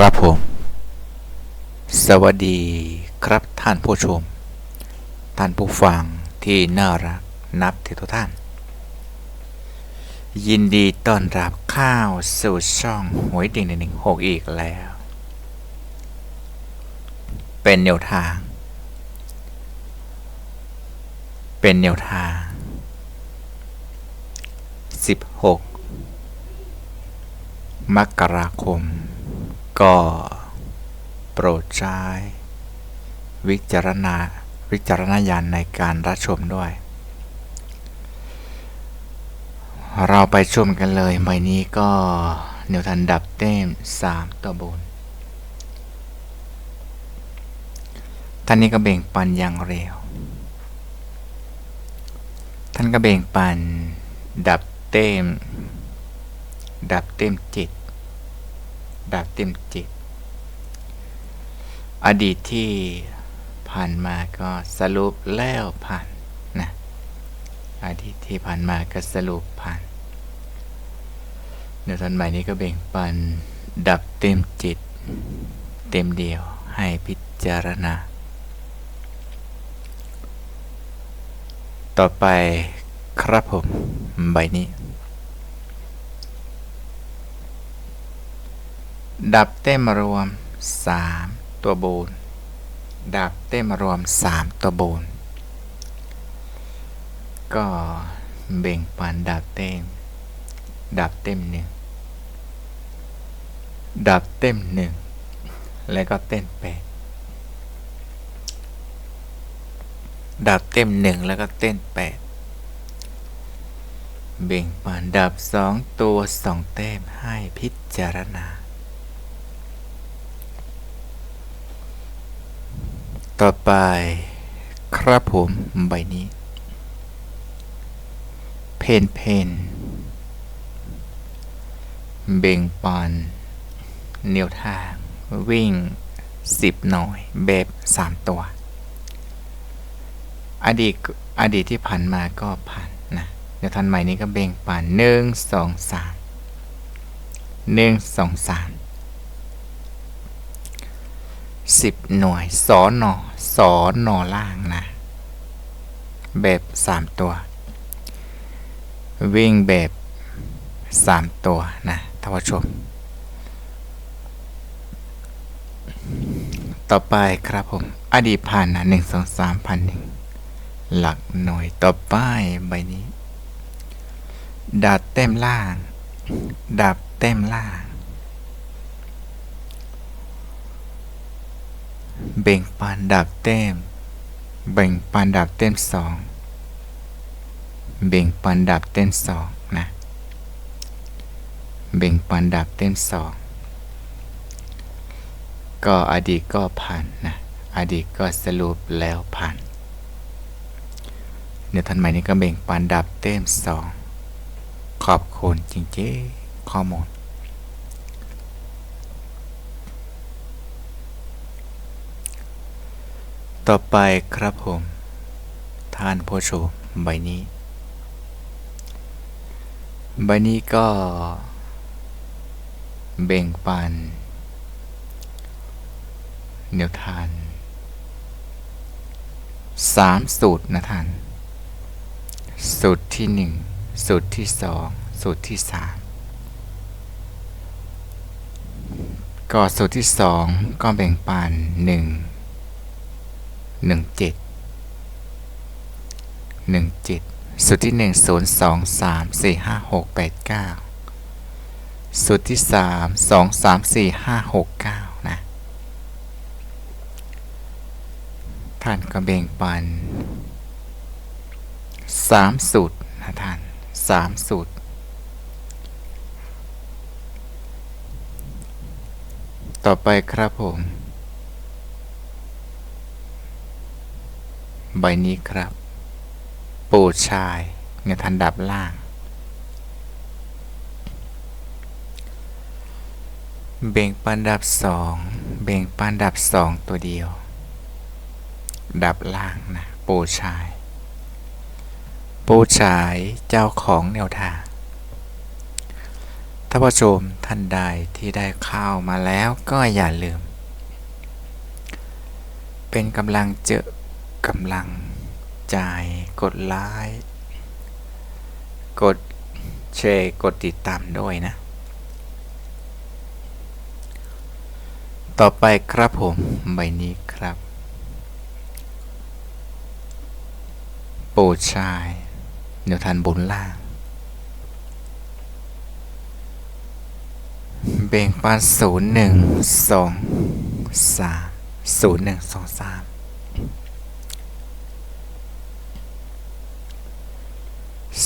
ครับผม สวัสดีครับท่านผู้ชม ท่านผู้ฟังที่น่ารักนับถือทุกท่าน ยินดีต้อนรับข้าวสู่ช่องหวยดิ่งหนึ่งหกอีกแล้ว เป็นแนวทาง เป็นแนวทาง 16 มกราคม ก็ โปรดใช้วิจารณาวิจารณญาณในการรับชมด้วย เราไปชมกันเลยใบนี้ก็เนวทันดับเต้ม3ตัวบนท่านนี้ก็เบ่งปันอย่างเร็ว ท่านก็เบ่งปันดับเต้ม ดับเต็มจิต ดับเต็มจิต อดีตที่ผ่านมาก็สรุปแล้วผ่านนะอดีตที่ผ่านมาก็สรุปผ่านเดี๋ยวตอนใหม่นี้ก็เบ่งปันดับเต็มจิต เต็มเดียวให้พิจารณา ต่อไปครับผมใบนี้ ดับเต้มรวม 3 ตัวบูนดับเต้มรวม 3 ตัวบูนก็เบ่งปันดับเต้ม ดับเต็มหนึ่งดับเต็มหนึ่งแล้วก็เต้นแปดดับเต็มหนึ่งแล้วก็เต้นแปดเบ่งปันดับสองตัวสองเต้มให้พิจารณา ต่อไปครับผมใบนี้ เพนเพนเบ่งปันแนวทาง วิ่ง10หน่อยแบบ3ตัว อดีตอดีตที่ผ่านมาก็ผ่านนะเดี๋ยวทันใหม่นี้ก็เบ่งปันหนึ่งสองสามหนึ่งสองสาม สิบหน่วยสอนอสอนอล่างนะ แบบสามตัว วิ่งแบบสามตัวนะท่านผู้ชม ต่อไปครับผม อดีตผ่านนะหนึ่งสองสามพันหนึ่งหลักหน่วยต่อไปใบนี้ดับเต็มล่างดับเต็มล่าง เบ่งปันดับเต็มเบ่งปันดับเต็มสองเบ่งปันดับเต็มสองนะเบ่งปันดับเต็มสองก็อดีตก็ผ่านนะอดีตก็สรุปแล้วผ่านเดี๋ยวทันใหม่นี้ก็เบ่งปันดับเต็มสองขอบคุณจริงๆข้อมูล ต่อไปครับผมท่านผู้ชมใบนี้ ใบนี้ก็เบ่งปันแนวทานสามสูตรนะท่าน สูตรที่หนึ่งสูตรที่สองสูตรที่สามก็สูตรที่สองก็แบ่งปันหนึ่ง หนึ่งเจ็ดหนึ่งเจ็ดสูตรที่หนึ่งศูนย์สองสามสี่ห้าหกแปดเก้าสูตรที่สามสองสามสี่ห้าหกเก้านะ ท่านก็แบ่งปันสามสูตรนะท่านสามสูตร ต่อไปครับผม ใบนี้ครับปูชายในทันดับล่าง เบ่งปันดับสองเบ่งปันดับสองตัวเดียว ดับล่างนะปูชายปูชายเจ้าของแนวทางถ้าานผู้ชมท่านใดที่ได้เข้ามาแล้วก็อย่าลืม เป็นกำลังเจอ กำลังใจกดไลค์กดแชร์กดติดตามด้วยนะ ต่อไปครับผมใบนี้ครับปูชายเดี๋ยวทันบนล่างเบ่งปันศูนย์หนึ่งสองสามศูนย์หนึ่งสองสาม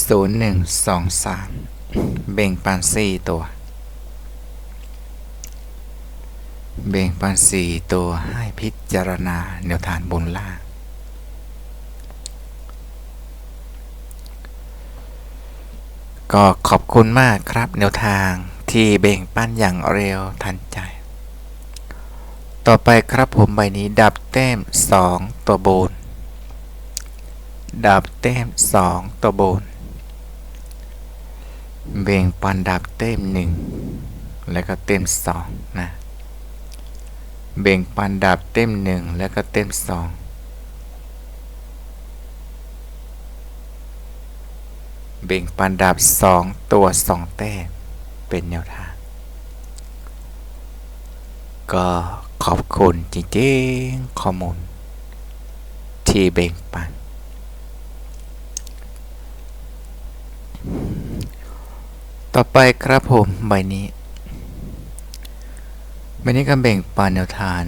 ศูนย์หนึ่งสองสามเบ่งปันสี่ตัว เบ่งปันสี่ตัวให้พิจารณาแนวทางบนล่างก็ขอบคุณมากครับแนวทางที่เบ่งปั้นอย่างเร็วทันใจ ต่อไปครับผมใบนี้ดับแต้ม 2 ตัวบน ดับแต้ม 2 ตัวบน เบ่งปันดับเต้ม1แล้วก็เต็ม2นะเบ่งปันดับเต็ม1แล้วก็เต็ม2เบ่งปันดับ2ตัว2แต้มเป็นแนวทาง ก็ขอบคุณจริงๆข้อมูลที่เบ่งปัน ต่อไปครับผมใบนี้ใบนี้ก็เบ่งปันแนวทาง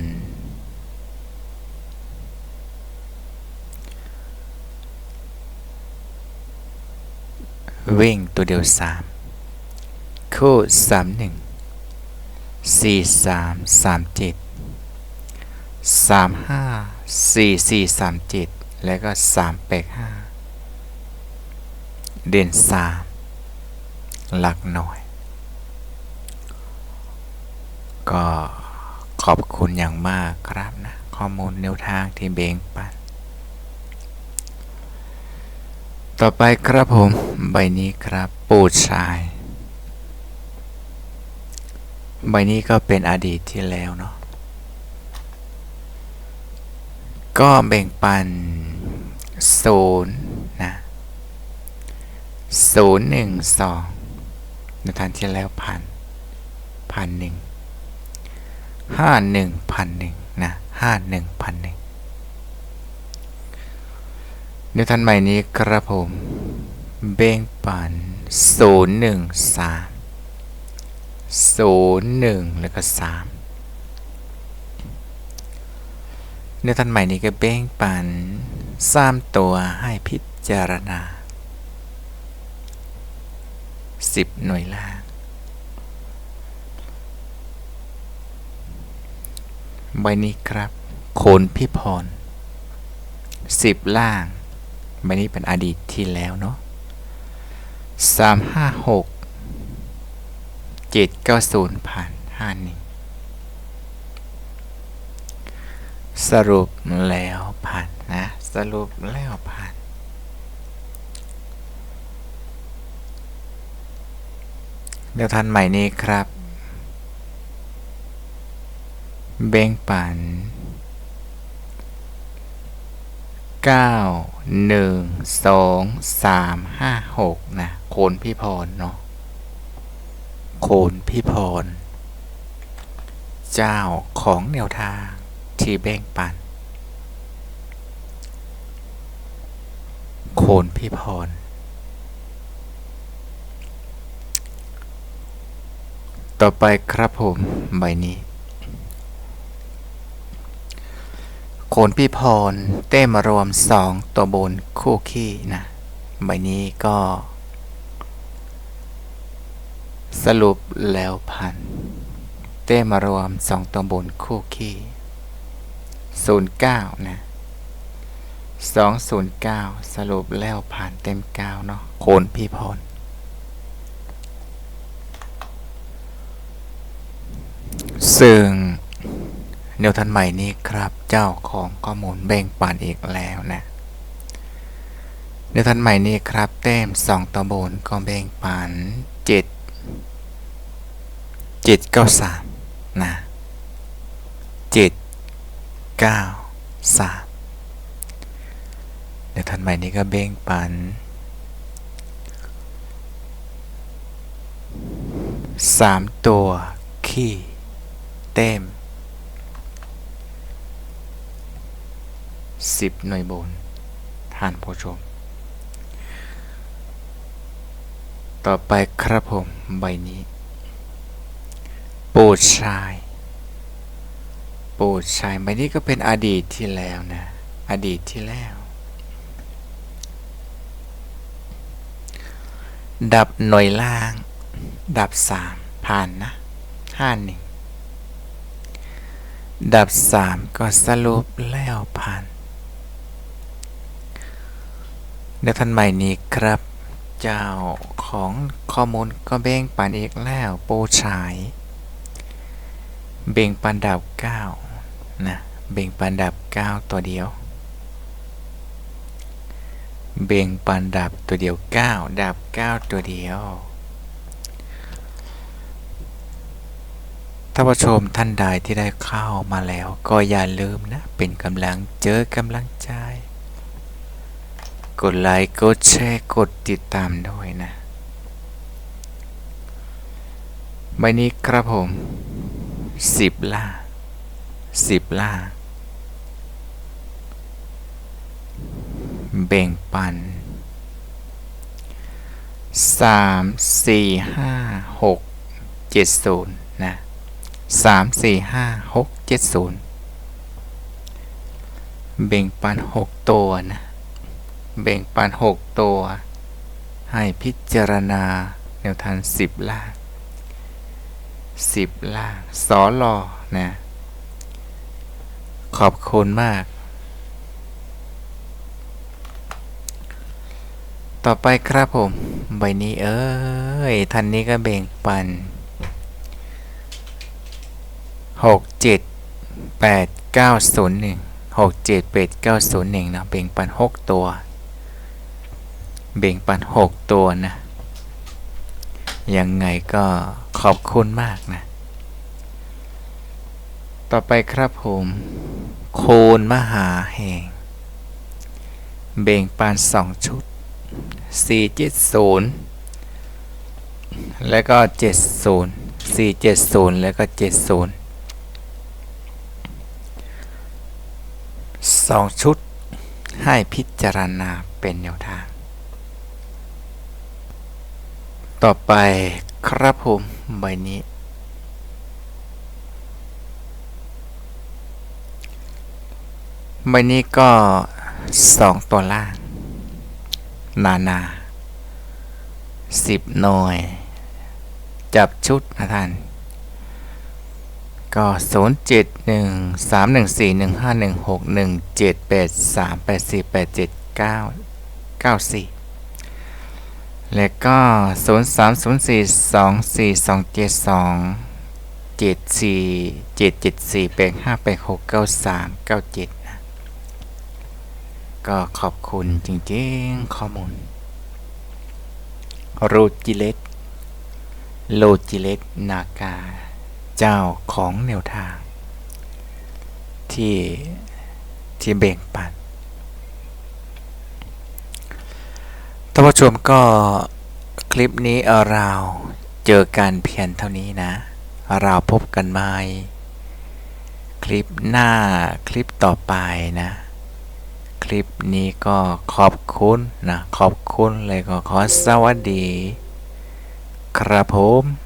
วิ่งตัวเดียว 3 คู่ 3 1 4 3 3 7 3 5 4 4 3 7 แล้วก็ 3 8 5 เด่น 3 หลักหน่อยก็ขอบคุณอย่างมากครับนะ ข้อมูลแนวทางที่เบงปัน ต่อไปครับผม ใบนี้ครับ ปูดชาย ใบนี้ก็เป็นอดีตที่แล้วเนาะก็แบ่งปันศูนย์นะศูนย์หนึ่งสอง ในทางที่แล้วพันพันหนึ่งห้าหนึ่งพันหนึ่งนะห้าหนึ่งพันหนึ่งในทันใหม่นี้ครับผม เบ่งปันศูนย์หนึ่งสามศูนย์หนึ่งแล้วก็สามในทันใหม่นี้ก็เบ่งปันสามตัวให้พิจารณา สิบหน่วยล่าง ใบนี้ครับ โคนพี่พรสิบล่าง ใบนี้เป็นอดีตที่แล้วเนาะสามห้าหกเจ็ดเก้าศูนย์ผ่านห้าหนึ่งสรุปแล้วผ่านนะ สรุปแล้วผ่าน เดี๋ยวทันใหม่นี้ครับ เบ้งปันเก้าหนึ่งสองสามห้าหกนะโคนพี่พรเนาะโคนพี่พร เจ้าของแนวทางที่เบ้งปัน โคนพี่พร ต่อไปครับผมใบนี้ โขนพี่พร เต้มารวมสองตัวบนคู่ขี้นะ ใบนี้ก็ สรุปแล้วพัน เต้มารวมสองตัวบนคู่ขี้ศูนย์เก้านะสองศูนย์เก้าสรุปแล้วผ่านเต็มเก้าเนาะโขนพี่พร ซึ่งแนวทันใหม่นี้ครับเจ้าของข้อมูลแบ่งปันอีกแล้วนะแนวทันใหม่นี้ครับแต้มสองตัวบนก็แบ่งปันเจ็ดเจ็ดเก้าสามนะเจ็ดเก้าสามเดี๋ยวทันใหม่นี้ก็เบ่งปันสามตัวขี้ เต็มสิบหน่วยบนท่านผู้ชม ต่อไปครับผมใบนี้ปูดชายปูดชายใบนี้ก็เป็นอดีตที่แล้วนะ อดีตที่แล้ว ดับหน่วยล่าง ดับสามผ่านนะห้าหนึ่ง ดับสามก็สรุปแล้วผ่านในทันใหม่นี้ครับ เจ้าของข้อมูลก็เบ่งปันอีกแล้วโปรฉาย เบ่งปันดับเก้านะเบ่งปันดับเก้าตัวเดียว เบ่งปันดับตัวเดียวเก้าดับเก้าตัวเดียว ท่านผู้ชมท่านใดที่ได้เข้ามาแล้ว ก็อย่าลืมนะ เป็นกำลังเจอกำลังใจ กดไลค์กดแชร์กดติดตามด้วยนะใบนี้ครับผมสิบล่าสิบล่า แบ่งปันสามสี่ห้าหกเจ็ดศูนย์นะ สามสี่ห้าหกเจ็ดศูนย์แบ่งปันหกตัวนะแบ่งปันหกตัว ให้พิจารณาแนวทางสิบล่างสิบล่างสอลอนะ ขอบคุณมาก ต่อไปครับผม ใบนี้เอ้ยท่านนี้ก็แบ่งปัน หกเจ็ดแปดเก้าศูนย์หนึ่งหกเจ็ดแปดเก้าศูนย์หนึ่งนะแบ่งปันหกตัวแบ่งปันหกตัวนะ ยังไงก็ขอบคุณมากนะ ต่อไปครับผม โคนมหาแห่ง เบ่งปันสองชุด470แล้วก็70 470แล้วก็70 สองชุดให้พิจารณาเป็นแนวทาง ต่อไปครับผมใบนี้ ใบนี้ก็สองตัวล่าง นานาสิบหน่วย จับชุดนะท่าน ก็ศูนย์เจ็ดหนึ่งสามหนึ่งสี่หนึ่งห้าหนึ่งหกหนึ่งเจ็ดแปดสามแปดสี่แปดเจ็ดเก้าเก้าสี่แล้วก็ศูนย์สามศูนย์สี่สองสี่สองเจ็ดสองเจ็ดสี่เจ็ดเจ็ดสี่แปดห้าแปดหกเก้าสามเก้าเจ็ดนะก็ขอบคุณจริงๆ ข้อมูลโรจิเลตโลจิเลตนากา เจ้าของแนวทาง ที่ที่เบ่งปันท่านผู้ชมก็คลิปนี้เราเจอกันเพียงเท่านี้นะ เราพบกันใหม่คลิปหน้าคลิปต่อไปนะ คลิปนี้ก็ขอบคุณนะ ขอบคุณเลยก็ขอสวัสดี ครับผม